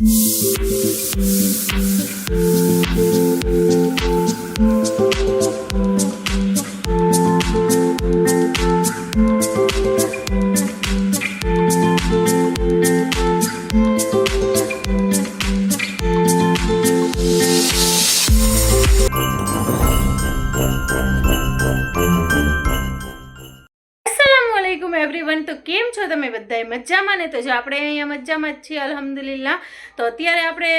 Thank you. બધાય મજામાં ને તો જો આપણે અહીંયા મજામાં જ છીએ અલહમદુલિલ્લા તો અત્યારે આપણે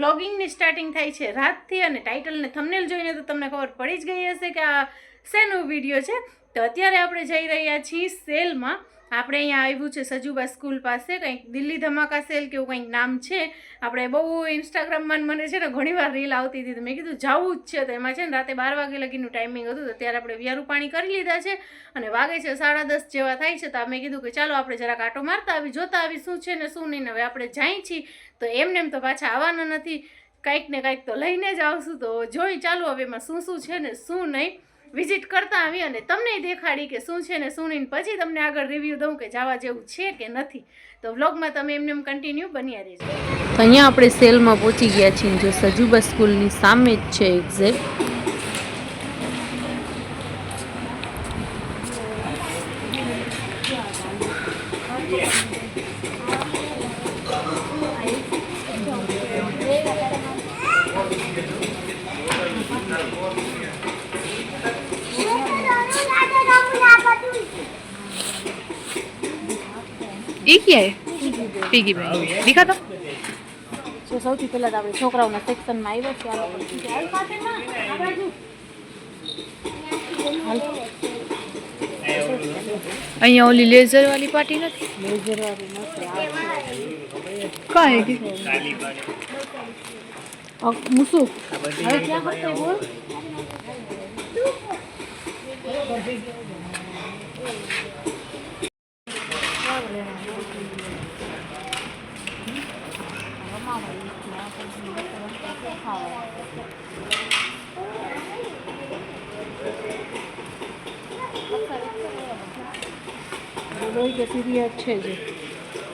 વ્લોગિંગની સ્ટાર્ટિંગ થાય છે રાતથી અને ટાઇટલ ને થંબનેલ જોઈને તો તમને ખબર પડી જ ગઈ હશે કે આ શેનો વીડિયો છે. તો અત્યારે આપણે જઈ રહ્યા છીએ સેલમાં. આપણે અહીંયા આવ્યું છે સજુબા સ્કૂલ પાસે, કંઈક દિલ્હી ધમાકા સેલ કે એવું કંઈક નામ છે. આપણે બહુ ઇન્સ્ટાગ્રામમાં મને છે ને ઘણીવાર રીલ આવતી હતી મેં કીધું જવું જ છે તો એમાં છે ને રાતે બાર વાગે લગીનું ટાઈમિંગ હતું તો ત્યારે આપણે વિયારું પાણી કરી લીધા છે અને વાગે છે સાડા દસ જેવા થાય છે તો મેં કીધું કે ચાલો આપણે જરાક આટો મારતા આવી, જોતા આવી શું છે ને શું નહીં હવે આપણે જાય છીએ. તો એમને એમ તો પાછા આવવાના નથી. કંઈક ને કંઈક તો લઈને જ આવશું તો જોઈ ચાલો હવે એમાં શું શું છે ને શું નહીં. વિઝિટ કરતા આવી અને તમને દેખાડી કે શું છે ને શું પછી તમને આગળ રિવ્યૂ દઉં કે જવા જેવું છે કે નથી. તો વ્લોગમાં તમે એમને એમ કન્ટિન્યુ બન્યા રહેજો. તો અહીંયા આપણે સેલમાં પહોંચી ગયા છીએ. જો સજુબા સ્કૂલની સામે જ છે એક્ઝેક્ટ એ ક્યાં પીગી બેંક દિખા તો જો સૌથી પહેલાં તો આપણે છોકરાઓના સેક્શનમાં આવ્યા છે આ લોકો અહીંયા ઓલી લેઝર વાળી પાર્ટી નથી? લેઝરવાળી નથી. કાંઈ કે મૂસુ. હવે ક્યાં કરશે બોલ લોહી કે સિરિયસ છે જ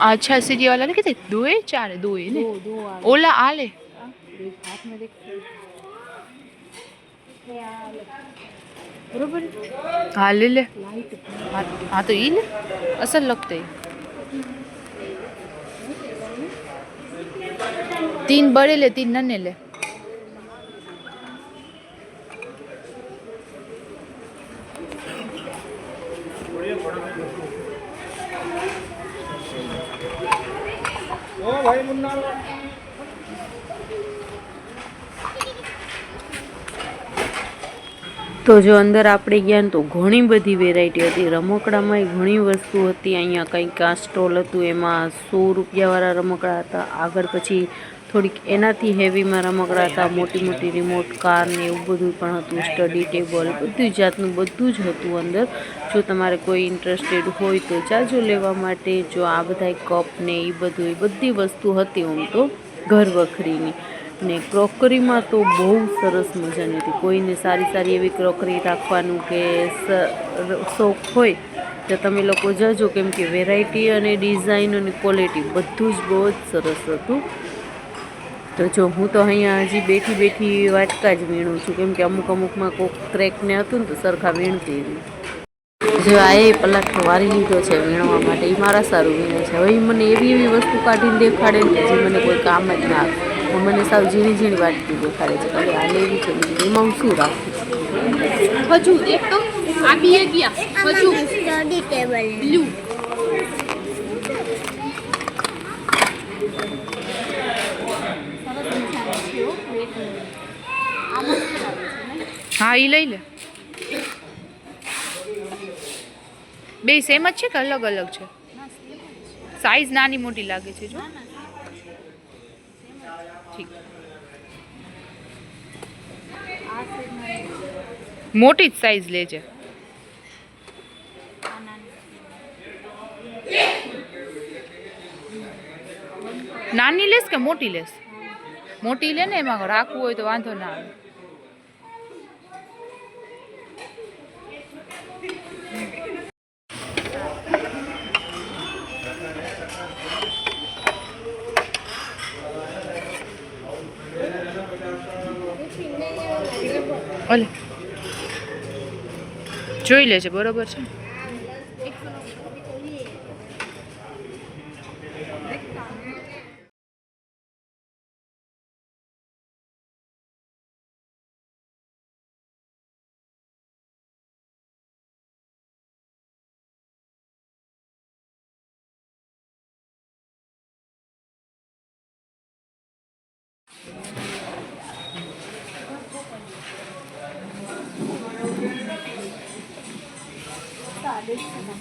अच्छा सीढ़ी वाला लेके दो है चार है दो है ने दो दो आ ओला आ ले हाथ में देख बरोबर हाँ ले ले हाँ तो ये ले असल लगता है तीन बड़े ले तीन नन्हे ले તો જો અંદર આપણે ગયા ને તો ઘણી બધી વેરાયટી હતી રમકડામાં ઘણી વસ્તુ હતી અહીંયા કંઈક આ સ્ટોલ હતું એમાં સો રૂપિયાવાળા રમકડા હતા આગળ પછી થોડીક એનાથી હેવીમાં રમકડા હતા, મોટી મોટી રિમોટ કાર ને એવું બધું પણ હતું સ્ટડી ટેબલ બધું જાતનું બધું જ હતું અંદર. જો તમારે કોઈ ઇન્ટરેસ્ટેડ હોય તો જાજો લેવા માટે, જો આ બધા કપ ને એ બધું એ બધી વસ્તુ હતી આમ તો, ઘર વખરીની. ને ક્રોકરીમાં તો બહુ સરસ મજાની હતી. કોઈને સારી સારી એવી ક્રોકરી રાખવાનું કે શોખ હોય, તો તમે લોકો જજો. કેમ કે વેરાયટી અને ડિઝાઇન અને ક્વોલિટી બધું જ બહુ જ સરસ હતું. તો જો હું તો અહીંયા હજી બેઠી બેઠી વાટકા જ વીણું છું. કેમ કે અમુક અમુકમાં કોક ક્રેકને હતું ને તો સરખા વીણતી હતી. જો આ એ પલાઠો વારી લીધો છે વીણવા માટે. એ મારા સારું વીણે છે. હવે મને એવી એવી વસ્તુ કાઢીને દેખાડે ને જે મને કોઈ કામ જ ના આવે. મને સાવ ઝીણી ઝીણી વાટકી દેખાડે છે. હવે આ લેવી છે એમાં હું શું રાખું? હજુ એક તો આ બી ગયા. હજુ. સ્ટડી ટેબલ બ્લુ હા એ લઈ લે. બે સેમ જ છે કે અલગ અલગ છે? સાઈઝ નાની મોટી લાગે છે, જો. ઠીક. મોટી જ સાઈઝ લેજે નાની લેસ કે મોટી લેસ મોટી લે ને એમાં રાખવું હોય તો વાંધો ના આવે. ઓલે જોઈ લેજે બરોબર છે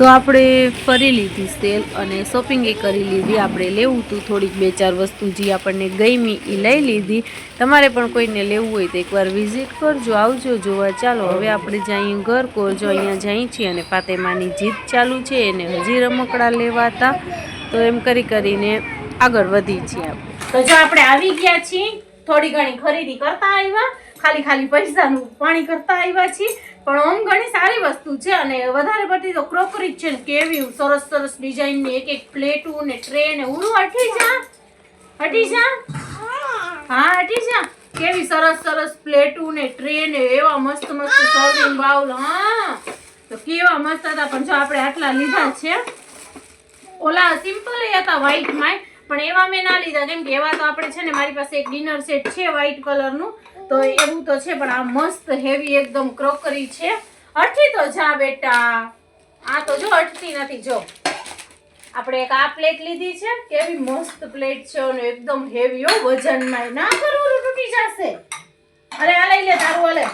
તો આપણે ફરી લીધી સેલ અને શોપિંગ કરી લીધી. આપણે લેવું હતું થોડીક બે ચાર વસ્તુ જે આપણને ગમી એ લઈ લીધી. તમારે પણ કોઈને લેવું હોય તો એકવાર વિઝિટ કરજો, આવજો, જોવા ચાલો. હવે આપણે જઈએ ઘર કોરજો, અહીંયા જઈએ છીએ અને ફાતેમાની જીત ચાલુ છે, એને હજી રમકડા લેવાતા. તો એમ કરી કરીને આગળ વધી છીએ આપણે. તો જો આપણે આવી ગયા છીએ, થોડી ઘણી ખરીદી કરતા આવ્યા. ખાલી ખાલી પૈસાનું પાણી કરતા આવ્યા છીએ. પણ ઓમ ઘણી સારી વસ્તુ છે અને વધારે પડતી તો ક્રોકરી છે ને કેવી સરસ સરસ ડિઝાઇનની એક એક પ્લેટું ને ટ્રે ને ઉરું હટી જા. હટી જા. હા, હટી જા. કેવી સરસ સરસ પ્લેટું ને ટ્રે ને એવા મસ્ત મસ્ત સર્વિંગ બાઉલ હા. તો કેવા મસ્ત હતા. પણ જો આપણે આટલા લીધા છે. ઓલા સિમ્પલ હતા વ્હાઈટમાં પણ એવા મેં ના લીધા. કેમ કે એવા તો આપણે છે ને મારી પાસે એક ડિનર સેટ છે વ્હાઈટ કલરનું તો એવું તો છે, પણ આ મસ્ત હેવી એકદમ ક્રોકરી છે. અટકી તો જા બેટા. આ તો જો અટતી નથી, જો. આપણે એક આ પ્લેટ લીધી છે, કેવી મસ્ત પ્લેટ છે, અને એકદમ હેવી હો, વજનમાં ના કરવું તૂટી જશે. અરે આ લઈ લે, તારું અલે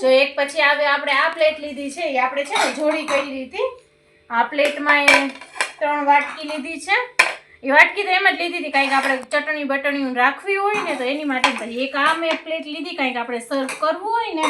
જો એક પછી આવે, આપણે આ પ્લેટ લીધી છે, એ આપણે છે ને જોડી કરી હતી આ પ્લેટમાં એ ત્રણ વાટકી લીધી છે. એ વાટકી તો એમ જ લીધી હતી કાંઈક આપણે ચટણી બટણી રાખવી હોય ને તો એની માટે પછી એક આ મેં પ્લેટ લીધી, કાંઈક આપણે સર્વ કરવું હોય ને.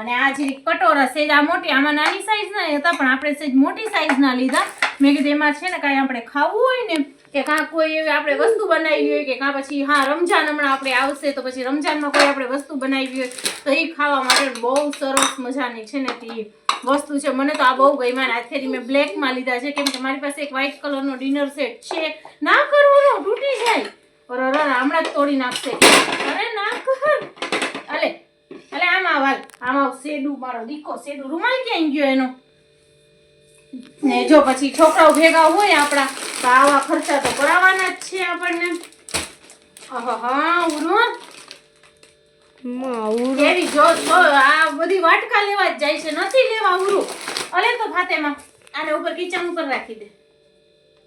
અને આ જે કટોરા સેજ આ મોટી, આમાં નાની સાઈઝના હતા, પણ આપણે સેજ મોટી સાઈઝના લીધા. મેં કીધું, એમાં છે ને કાંઈ આપણે ખાવું હોય ને, કે કાં કોઈ એવી આપણે વસ્તુ બનાવી હોય કે કાં પછી, હા રમજાન હમણાં આપણે આવશે, તો પછી રમજાનમાં કોઈ આપણે વસ્તુ બનાવી હોય, તો એ ખાવા માટે બહુ સરસ મજાની છે ને તે વસ્તુ છે. મને તો આ બહુ ગમ્યા. ને આજથી મેં બ્લેકમાં લીધા છે. કેમ કે મારી પાસે એક વ્હાઈટ કલરનો ડિનર સેટ છે. ના કરવાનો તૂટી જાય. અરે અરે હમણાં જ તોડી નાખશે. અરે ના કર. અલે અલે આમાં વાલ આમાં સેડુ મારો દીકો સેડુ રૂમાલ ક્યાં ગયો એનો? ને જો પછી છોકરાઓ ભેગા હોય આપણા તો આવા ખર્ચા તો કરાવવાના જ છે આપણને. આહાહા, ઉરું. કેવી જો જો, આ બધી વાટકા લેવા જ જાય છે. નથી લેવા ઉરું અલે તો ફાતેમાં આને ઉપર કિચન ઉપર રાખી દે.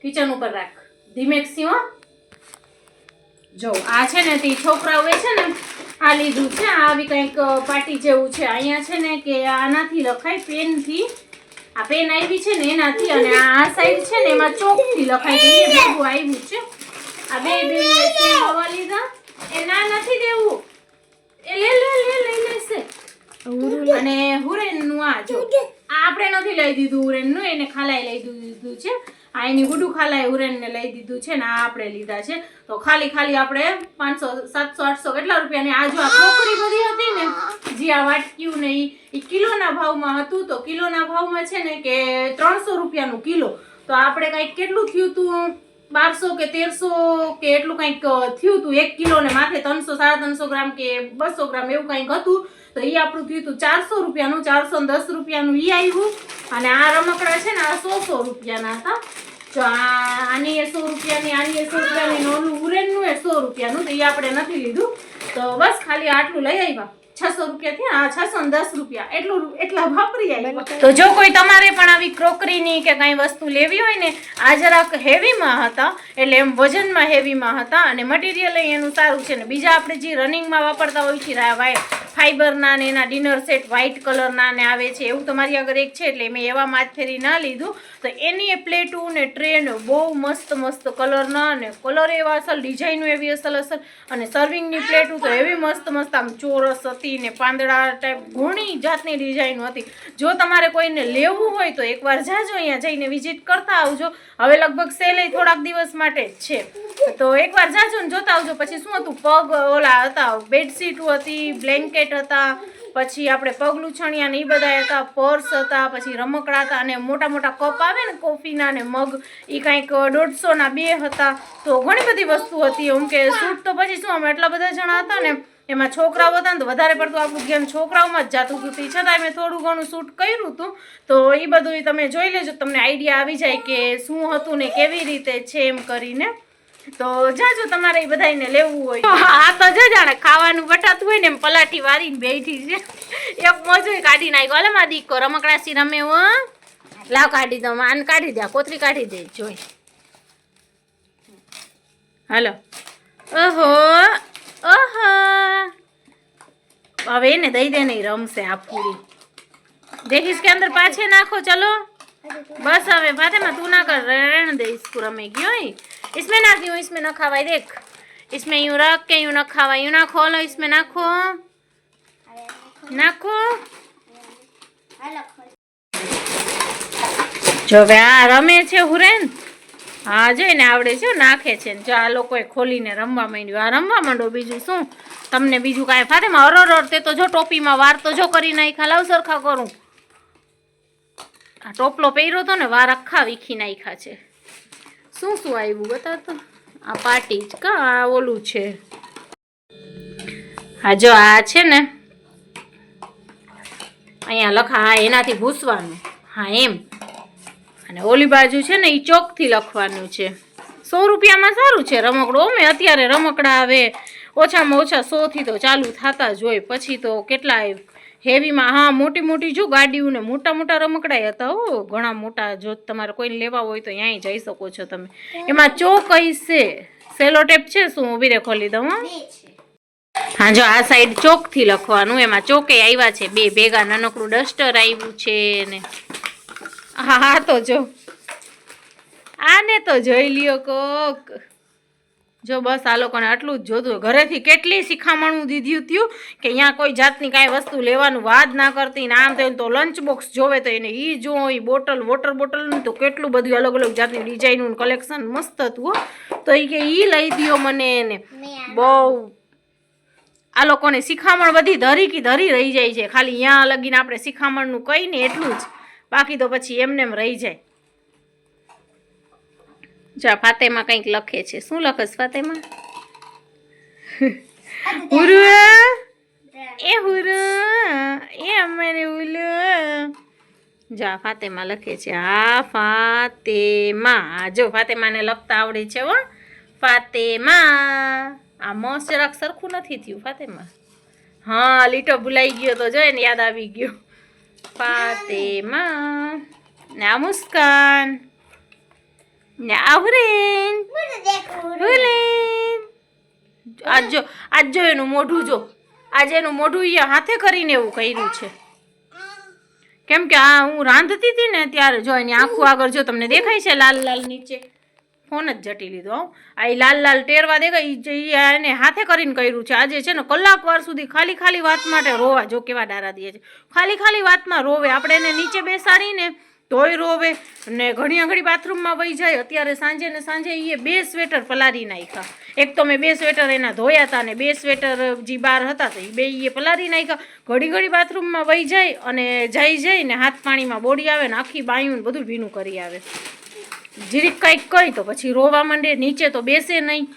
કિચન ઉપર રાખ. ધીમેકસી હો. જો, આ છે ને તે છોકરાઓએ છે ને, આ લીધું છે. આવી કંઈક પાટી જેવું છે. અહીંયા છે ને કે આનાથી લખાય પેનથી. આ પેન આવી છે ને એનાથી અને આ સાઈડ છે ને એમાં ચોકથી લખાય છે. આવ્યું છે. આ બે બે છે હવા લીધા. એ ના નથી દેવું. એ લે લે લે લઈ લેશે. અને હુરેનનું આ જો આ આપણે નથી લઈ દીધું હુરેનનું એને ખાલાઈ લઈ દીધું છે. આ એની ગુડુ ખાલાએ હુરેનને લઈ દીધું છે ને આ આપણે લીધા છે. તો ખાલી ખાલી આપણે પાંચસો સાતસો આઠસો કેટલા રૂપિયાની આ જો આ ક્રોકરી બધી હતી ને જે આ વાટક્યું ને એ કિલોના ભાવમાં હતું તો કિલોના ભાવમાં છે ને કે ત્રણસો રૂપિયાનું કિલો. તો આપણે કંઈક કેટલું થયું હતું બારસો કે તેરસો કે એટલું કંઈક થયું હતું એક કિલો ને માથે ત્રણસો, સાડા ત્રણસો ગ્રામ કે બસો ગ્રામ એવું કંઈક હતું. તો એ આપણું થયું હતું ચારસો રૂપિયાનું, ચારસો દસ રૂપિયાનું એ આવ્યું અને આ રમકડા છે ને, આ સો સો રૂપિયાના હતા. જો આની એ સો રૂપિયાની, આની એ સો રૂપિયાની નોનું ઉરેનનું એ સો રૂપિયાનું, તો એ આપણે નથી લીધું. તો બસ ખાલી આટલું લઈ આવ્યા. છસો રૂપિયા થયા છસો દસ રૂપિયા. એટલું એટલા વાપરી આવ્યા તો જો કોઈ તમારે પણ આવી ક્રોકરીની કે કાંઈ વસ્તુ લેવી હોય ને આ જરાક હેવીમાં હતા એટલે એમ વજનમાં હેવીમાં હતા અને મટીરિયલ એનું સારું છે ને. બીજા આપણે જે રનિંગમાં વાપરતા હોય છે ફાઈબરના ને એના ડિનર સેટ વ્હાઇટ કલરના ને આવે છે. એવું તમારી આગળ એક છે એટલે મેં એવામાં માથેરી ના લીધું. તો એની એ પ્લેટું ને ટ્રેન બહુ મસ્ત મસ્ત કલરના અને કલર એવા અસલ, ડિઝાઇનો એવી અસલ અસલ. અને સર્વિંગની પ્લેટું તો એવી મસ્ત મસ્ત આમ ચોરસ હતી ને પાંદડા ટાઈપ ઘણી જાતની ડિઝાઇન હતી. જો તમારે કોઈને લેવું હોય તો એકવાર જાજો અહીંયા જઈને વિઝિટ કરતા આવજો. હવે લગભગ સેલે થોડાક દિવસ માટે જ છે. તો એકવાર જાજો ને જોતા આવજો. પછી શું હતું? પગ, ઓલા હતા બેડશીટ હતી બ્લેન્કેટ હતા, પછી આપણે પગલું છણિયા ને એ બધા હતા પર્સ હતા, પછી રમકડા હતા અને મોટા મોટા કપ આવે ને કોફીના ને મગ એ કાંઈક દોઢસોના બે હતા. તો ઘણી બધી વસ્તુ હતી. એમ કે સૂટ તો પછી શું, અમે એટલા બધા જણા હતા ને, એમાં છોકરાઓ હતા ને તો વધારે પડતું આપણું ધ્યાન છોકરાઓમાં જ જાતું હતું. તે છતાંય મેં થોડું ઘણું શૂટ કર્યું હતું. તો એ બધું તમે જોઈ લેજો, તમને આઈડિયા આવી જાય કે શું હતું ને કેવી રીતે છે એમ કરીને. તો જાજો તમારે બધાને લેવું હોય. આ તો જો જાણે ખાવાનું બટાતું હોય ને એમ પલાઠી વારીને બેઠી છે. એક મોજું કાઢી નાખ્યો. અલે મારા દીકો રમકડાસી રમે હો. લાવ કાઢી દો, આને કાઢી દે કોતરી કાઢી દે, જોઈ. હાલો. ઓહો ઓહો. હવે એને દઈ દે નહીં રમશે આ પૂરી. દેખીશ કે અંદર પાછે નાખો, ચલો. બસ હવે ફાતેમાં તું ના કર, રેણ દઈશ રમી ગયો इसमें ना क्यों इसमें ना खावाई देख इसमें यूं रख के यूं ना खावाई यूं ना खोलो इसमें नाखो નાખો જો હવે આ રમે છે હુરેન હા જોઈને આવડે છે હો, નાખે છે ને જો આ લોકોએ ખોલીને રમવા માંડ્યું આ રમવા માંડો બીજું શું તમને બીજું કાંઈ ફાતેમાં અરર તે તો જો ટોપીમાં વાર તો જો કરી નાખ્યા લાવ સરખા કરું આ ટોપલો પહેર્યો તો ને વાર આખા વીખી નાખ્યા છે શું શું આવ્યું બતા તો. આ પાટી જ કા, આ ઓલું છે. હા જો આ છે ને, અહીંયા લખા હા એનાથી ભૂસવાનું. હા, એમ. અને ઓલી બાજુ છે ને એ ચોકથી લખવાનું છે. સો રૂપિયામાં સારું છે રમકડું. અમે અત્યારે રમકડા આવે ઓછામાં ઓછા સોથી તો ચાલુ થતા જ હોય. પછી તો કેટલા હેવીમાં હા મોટી મોટી જો ગાડીઓ ને મોટા મોટા રમકડા હતા હો ઘણા મોટા. જો તમારે કોઈને લેવા હોય તો અહીંયા જઈ શકો છો તમે. એમાં ચોક છે. સેલો ટેપ છે શું? ઊભી રે ખોલી દઉં હા. હા જો આ સાઈડ ચોકથી લખવાનું એમાં ચોકે આવ્યા છે. બે ભેગા નાનકડું ડસ્ટર આવ્યું છે ને. હા હા તો જો. આને તો જોઈ લ્યો કોક. જો બસ આ લોકોને આટલું જ જોતું હોય. ઘરેથી કેટલી શિખામણું દીધું હતું કે અહીંયા કોઈ જાતની કાંઈ વસ્તુ લેવાનું વાત ના કરતી ને આમ તેમ તો લંચ બોક્સ જોવે તો એને એ જો એ બોટલ વોટર બોટલનું તો કેટલું બધું અલગ અલગ જાતની ડિઝાઇનનું કલેક્શન મસ્ત હતું તો એ કે એ લઈ દ્યો મને એને. બહુ. આ લોકોને શિખામણ બધી ધરી કી ધરી રહી જાય છે. ખાલી અહીંયા લગીને આપણે શિખામણનું કહીને એટલું જ. બાકી તો પછી એમને એમ રહી જાય. જો ફાતેમાં કંઈક લખે છે. શું લખસ ફાતેમાં? હુરુ એ હુરુ એ અમારે ઉલુ. જો ફાતેમાં લખે છે આ ફાતેમાં. જો ફાતેમાને લખતા આવડે છે હો. ફાતેમાં. આ મોસ જરાક સરખું નથી થયું ફાતેમાં. હા લીટો ભૂલાઈ ગયો તો જો એને યાદ આવી ગયો. ફાતેમાં. ને આ મુસ્કાન. ને આવરેન. હુરેન આજ જો આજ જો એનું મોઢું જો. આજે એનું મોઢું એ હાથે કરીને એવું કર્યું છે. કેમ કે આ હું રાંધતી હતી ને ત્યારે જો એની આંખું આગળ જો તમને દેખાય છે લાલ લાલ નીચે. ફોન જ જટી લીધો. આ લાલ લાલ ટેરવા દેખાય એ એને હાથે કરીને કર્યું છે. આજે છે ને કલાક વાર સુધી ખાલી ખાલી વાત માટે રોવા, જો કેવા ડારા દે છે. ખાલી ખાલી વાતમાં રોવે. આપણે એને નીચે બેસાડીને તોય રોવે ને ઘણી ઘડી બાથરૂમમાં વહી જાય. અત્યારે સાંજે ને સાંજે એ બે સ્વેટર પલારી નાખ્યા. એક તો મેં બે સ્વેટર એના ધોયા હતા ને બે સ્વેટર જે બહાર હતા તો એ બે એ પલારી નાખ્યા. ઘડી ઘડી બાથરૂમમાં વહી જાય અને જઈ જઈ ને હાથ પાણીમાં બોડી આવે ને આખી બાયું બધું ભીનું કરી આવે. જીરીક કંઈક કહી તો પછી રોવા માંડે, નીચે તો બેસે નહીં.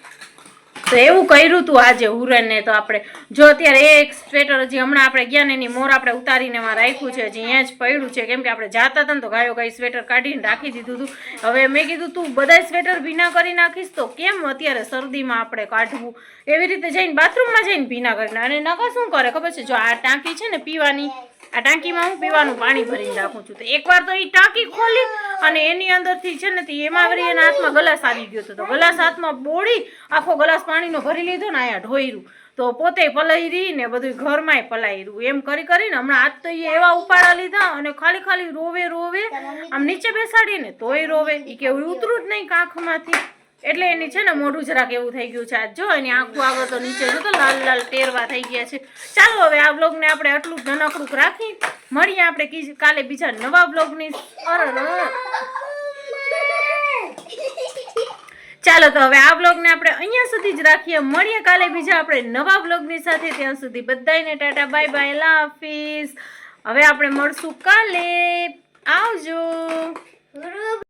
તો એવું કર્યું હતું આજે હુરનને તો આપણે. જો અત્યારે એક સ્વેટર હજી હમણાં આપણે ગયા ને એની મોર આપણે ઉતારીને એમાં રાખ્યું છે, હજી અહીંયા જ પડ્યું છે. કેમ કે આપણે જાતા હતા ને તો ગાયો ગાય સ્વેટર કાઢીને રાખી દીધું હતું હવે મેં કીધું તું બધા સ્વેટર ભીના કરી નાખીશ તો કેમ અત્યારે શરદીમાં આપણે કાઢવું? એવી રીતે જઈને બાથરૂમમાં જઈને ભીના કરીને અને નકા શું કરે ખબર છે? જો આ ટાંકી છે ને પીવાની આ ટાંકીમાં હું પીવાનું પાણી ભરીને રાખું છું. તો એકવાર તો એ ટાંકી ખોલી અને એની અંદરથી છે ને તે એમાં એના હાથમાં ગલાસ આવી ગયો હતો. તો ગલાસ હાથમાં બોળી આખો ગલાસ પાણીનો ભરી લીધો ને આયા ઢોયરું. તો પોતે પલાયરી ને બધું ઘરમાંય પલાયરું. એમ કરી કરીને હમણાં આજ તો એ એવા ઉપાડા લીધા અને ખાલી ખાલી રોવે રોવે, આમ નીચે બેસાડીને તોય રોવે. એ કે ઉતરું જ નહીં કાંખમાંથી. એટલે એની છે ને મોઢું જરાક એવું થઈ ગયું છે આજ. જો, એની આંખું આગળ તો નીચે જો તો લાલ લાલ ટેરવા થઈ ગયા છે. ચાલો હવે આ બ્લોગને આપણે આટલું જ નાનકડું રાખી. મળીએ આપણે કાલે બીજા નવા બ્લોગની ચાલો તો હવે આ બ્લોગને આપણે અહીંયા સુધી જ રાખીએ. મળીએ કાલે બીજા આપણે નવા બ્લોગની સાથે. ત્યાં સુધી બધાને ટાટા, બાય બાય. લા હાફિઝ. હવે આપણે મળશું કાલે. આવજો.